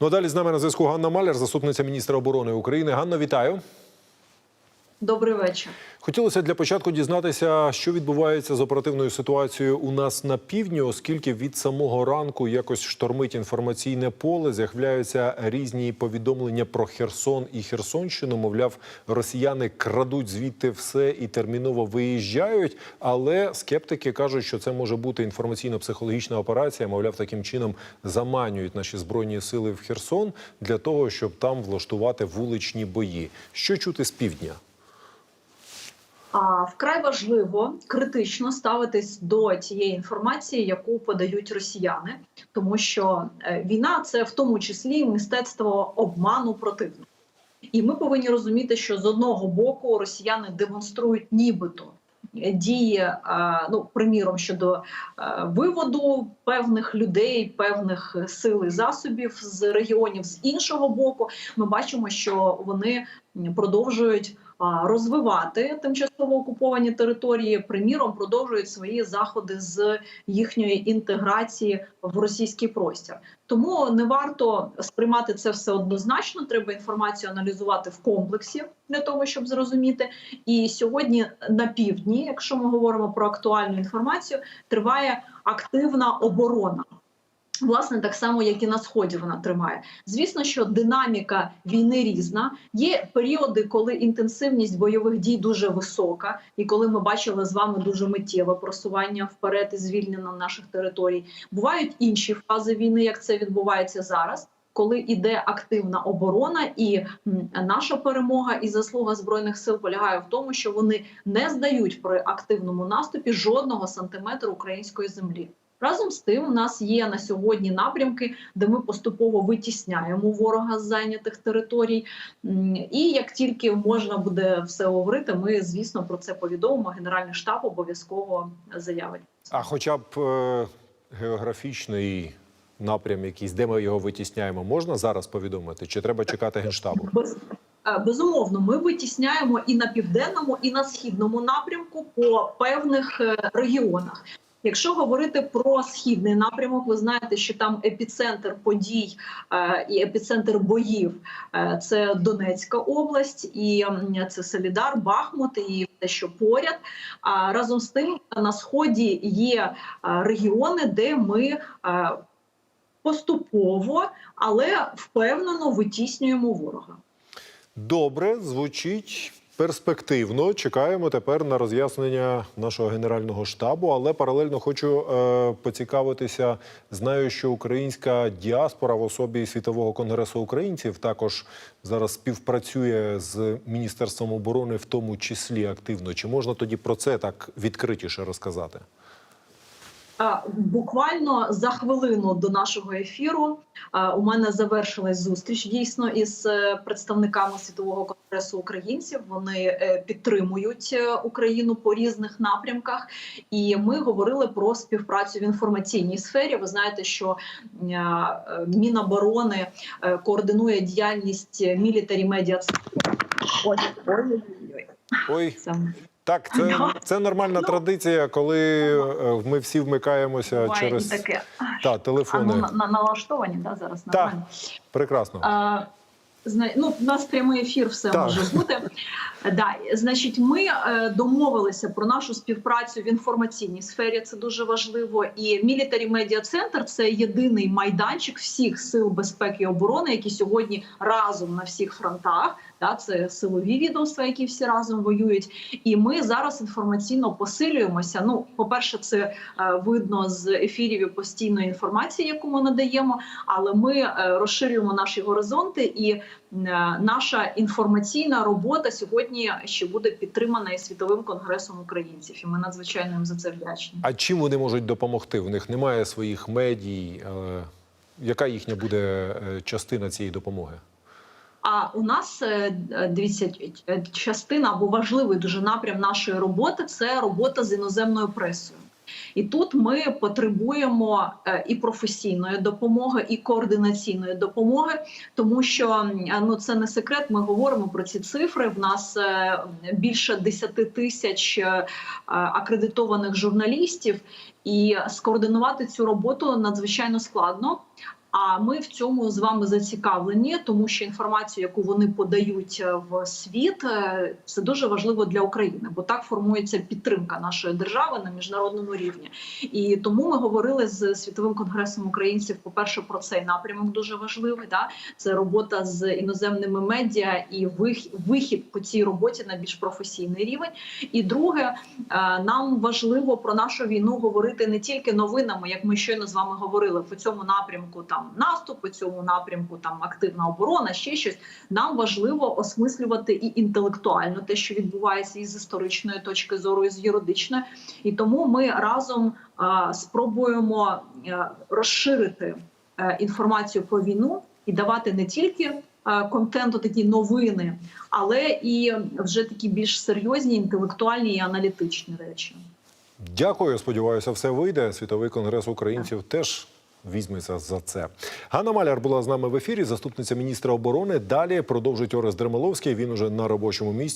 Ну а далі з нами на зв'язку Ганна Маляр, заступниця міністра оборони України. Ганна, вітаю. Добрий вечір. Хотілося для початку дізнатися, що відбувається з оперативною ситуацією у нас на півдні, оскільки від самого ранку якось штормить інформаційне поле. З'являються різні повідомлення про Херсон і Херсонщину. Мовляв, росіяни крадуть звідти все і терміново виїжджають. Але скептики кажуть, що це може бути інформаційно-психологічна операція. Мовляв, таким чином заманюють наші збройні сили в Херсон для того, щоб там влаштувати вуличні бої. Що чути з півдня? Вкрай важливо критично ставитись до тієї інформації, яку подають росіяни, тому що е, війна це в тому числі мистецтво обману противника. І ми повинні розуміти, що з одного боку росіяни демонструють нібито дії, е, ну приміром щодо е, виводу певних людей, певних сил і засобів з регіонів. З іншого боку, ми бачимо, що вони продовжують розвивати тимчасово окуповані території. Приміром, продовжують свої заходи з їхньої інтеграції в російський простір. Тому не варто сприймати це все однозначно. Треба інформацію аналізувати в комплексі для того, щоб зрозуміти. І сьогодні на півдні, якщо ми говоримо про актуальну інформацію, триває активна оборона. Власне, так само, як і на сході вона тримає. Звісно, що динаміка війни різна. Є періоди, коли інтенсивність бойових дій дуже висока, і коли ми бачили з вами дуже миттєве просування вперед і звільнення наших територій. Бувають інші фази війни, як це відбувається зараз. Коли іде активна оборона, і наша перемога і заслуга збройних сил полягає в тому, що вони не здають при активному наступі жодного сантиметру української землі. Разом з тим, у нас є на сьогодні напрямки, де ми поступово витісняємо ворога з зайнятих територій. І як тільки можна буде все говорити, ми звісно про це повідомимо. Генеральний штаб обов'язково заявить. А хоча б е, географічний напрям, якийсь, де ми його витісняємо, можна зараз повідомити? Чи треба чекати генштабу? Е, безумовно, ми витісняємо і на південному, і на східному напрямку по певних е, регіонах. Якщо говорити про східний напрямок, ви знаєте, що там епіцентр подій е, і епіцентр боїв е, це Донецька область, і це Солідар, Бахмут і те, що поряд. А разом з тим на сході є е, регіони, де ми поступово, але впевнено витіснюємо ворога. Добре, звучить перспективно. Чекаємо тепер на роз'яснення нашого генерального штабу, але паралельно хочу е, поцікавитися. Знаю, що українська діаспора в особі світового конгресу українців також зараз співпрацює з міністерством оборони, в тому числі активно. Чи можна тоді про це так відкритіше розказати? Буквально за хвилину до нашого ефіру у мене завершилась зустріч дійсно із е, представниками світового конгресу українців. Вони е, підтримують е, Україну по різних напрямках, і ми говорили про співпрацю в інформаційній сфері. Ви знаєте, що Міноборони координує діяльність мілітарі медіа. Ой, ой, ой, Ой, так, це, це нормальна традиція, коли е, ми всі вмикаємося буває через таке. та, А, ну, на, на, налаштовані да, зараз Так. Прекрасно. А, зна- ну, у нас прямий ефір, все Так. може бути. Да, значить, ми е, домовилися про нашу співпрацю в інформаційній сфері. Це дуже важливо. І Military Media Center – це єдиний майданчик всіх сил безпеки і оборони, які сьогодні разом на всіх фронтах. Да, це силові відомства, які всі разом воюють. І ми зараз інформаційно посилюємося. Ну, по-перше, це е, видно з ефірів і постійної інформації, яку ми надаємо. Але ми е, розширюємо наші горизонти, і е, наша інформаційна робота сьогодні ще буде підтримана і світовим конгресом українців. І ми надзвичайно їм за це вдячні. А чим вони можуть допомогти? В них немає своїх медій. Яка їхня буде частина цієї допомоги? А у нас е, е, дивіться, е, частина або важливий дуже напрям нашої роботи це робота з іноземною пресою. І тут ми потребуємо і професійної допомоги, і координаційної допомоги, тому що ну це не секрет. Ми говоримо про ці цифри. В нас більше 10 тисяч акредитованих журналістів, і скоординувати цю роботу надзвичайно складно. А ми в цьому з вами зацікавлені, тому що інформацію, яку вони подають е, в світ, е, це дуже важливо для України, бо так формується підтримка нашої держави на міжнародному рівні. І тому ми говорили з світовим конгресом українців. По перше, про цей напрямок дуже важливий. Да? Це робота з іноземними медіа і вихід по цій роботі на більш професійний рівень. І друге, е, нам важливо про нашу війну говорити не тільки новинами, як ми щойно з вами говорили по цьому напрямку. Там наступ, по цьому напрямку там активна оборона, ще щось. Нам важливо осмислювати і інтелектуально те, що відбувається із історичної точки зору, і з юридичної. І тому ми разом е, спробуємо е, розширити е, інформацію про війну і давати не тільки е, контенту, такі новини, але і вже такі більш серйозні, інтелектуальні і аналітичні речі. Дякую. Сподіваюся, все вийде. Світовий конгрес українців теж візьметься за це. Ганна Маляр була з нами в ефірі, заступниця міністра оборони. Далі продовжить Орес Дермаловський. Він уже на робочому місці.